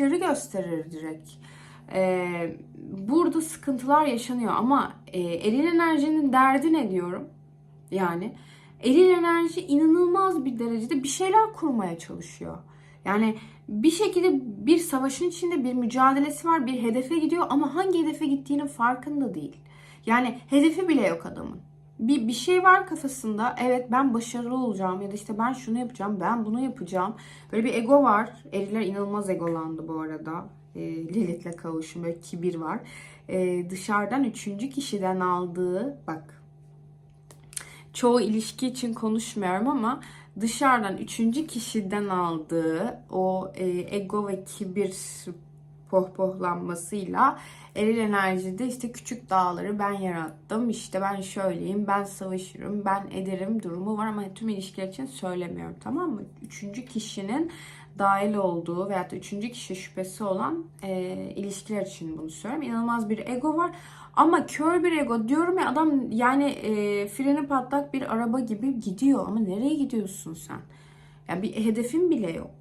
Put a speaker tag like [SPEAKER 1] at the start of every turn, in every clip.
[SPEAKER 1] ilişkileri gösterir direkt. Ee, burada sıkıntılar yaşanıyor ama e, eril enerjinin derdi ne diyorum? Yani eril enerji inanılmaz bir derecede bir şeyler kurmaya çalışıyor. Yani bir şekilde bir savaşın içinde bir mücadelesi var, bir hedefe gidiyor ama hangi hedefe gittiğinin farkında değil. Yani hedefi bile yok adamın. Bir, bir şey var kafasında. Evet ben başarılı olacağım ya da işte ben şunu yapacağım, ben bunu yapacağım. Böyle bir ego var. Eriler inanılmaz egolandı bu arada. E, Lilith'le kavuşum böyle kibir var. E, dışarıdan üçüncü kişiden aldığı bak çoğu ilişki için konuşmuyorum ama dışarıdan üçüncü kişiden aldığı o e, ego ve kibir pohpohlanmasıyla eril enerjide işte küçük dağları ben yarattım. işte ben şöyleyim, ben savaşırım, ben ederim durumu var ama tüm ilişkiler için söylemiyorum tamam mı? Üçüncü kişinin dahil olduğu veya da üçüncü kişi şüphesi olan e, ilişkiler için bunu söylüyorum. İnanılmaz bir ego var. Ama kör bir ego diyorum ya adam yani e, freni patlak bir araba gibi gidiyor ama nereye gidiyorsun sen? Yani bir hedefin bile yok.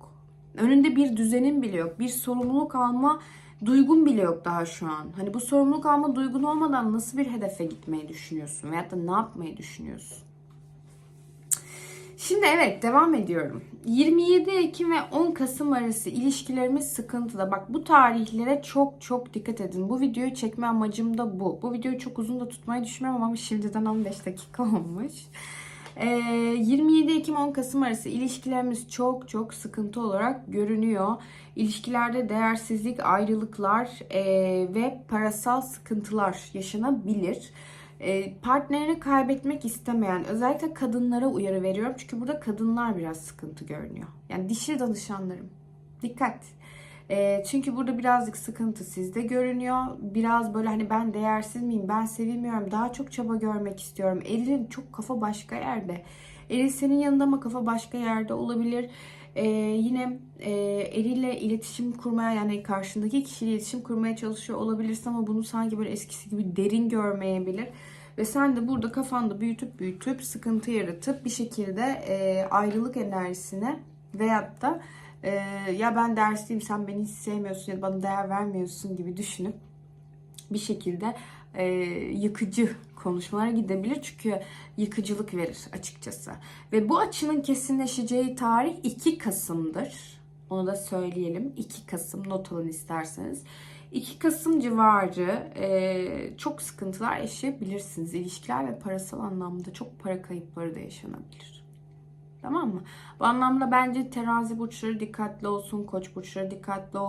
[SPEAKER 1] Önünde bir düzenin bile yok. Bir sorumluluk alma duygun bile yok daha şu an. Hani bu sorumluluk alma duygun olmadan nasıl bir hedefe gitmeyi düşünüyorsun? Veyahut da ne yapmayı düşünüyorsun? Şimdi evet devam ediyorum. 27 Ekim ve 10 Kasım arası ilişkilerimiz sıkıntıda. Bak bu tarihlere çok çok dikkat edin. Bu videoyu çekme amacım da bu. Bu videoyu çok uzun da tutmayı düşünmüyorum ama şimdiden 15 dakika olmuş. Ee, 27 Ekim 10 Kasım arası ilişkilerimiz çok çok sıkıntı olarak görünüyor. İlişkilerde değersizlik, ayrılıklar e, ve parasal sıkıntılar yaşanabilir. E, partnerini kaybetmek istemeyen özellikle kadınlara uyarı veriyorum. Çünkü burada kadınlar biraz sıkıntı görünüyor. Yani dişi danışanlarım dikkat. E, çünkü burada birazcık sıkıntı sizde görünüyor. Biraz böyle hani ben değersiz miyim, ben sevilmiyorum, daha çok çaba görmek istiyorum. Elin çok kafa başka yerde. Eril senin yanında ama kafa başka yerde olabilir. Ee, yine e, eriyle iletişim kurmaya yani karşındaki kişiyle iletişim kurmaya çalışıyor olabilirsin ama bunu sanki böyle eskisi gibi derin görmeyebilir. Ve sen de burada kafanda büyütüp büyütüp sıkıntı yaratıp bir şekilde e, ayrılık enerjisine veyahut da e, ya ben dersliyim sen beni hiç sevmiyorsun ya da bana değer vermiyorsun gibi düşünüp bir şekilde e, yıkıcı konuşmalara gidebilir. Çünkü yıkıcılık verir açıkçası. Ve bu açının kesinleşeceği tarih 2 Kasım'dır. Onu da söyleyelim. 2 Kasım not alın isterseniz. 2 Kasım civarı e, çok sıkıntılar yaşayabilirsiniz. İlişkiler ve parasal anlamda çok para kayıpları da yaşanabilir. Tamam mı? Bu anlamda bence terazi burçları dikkatli olsun, koç burçları dikkatli olsun.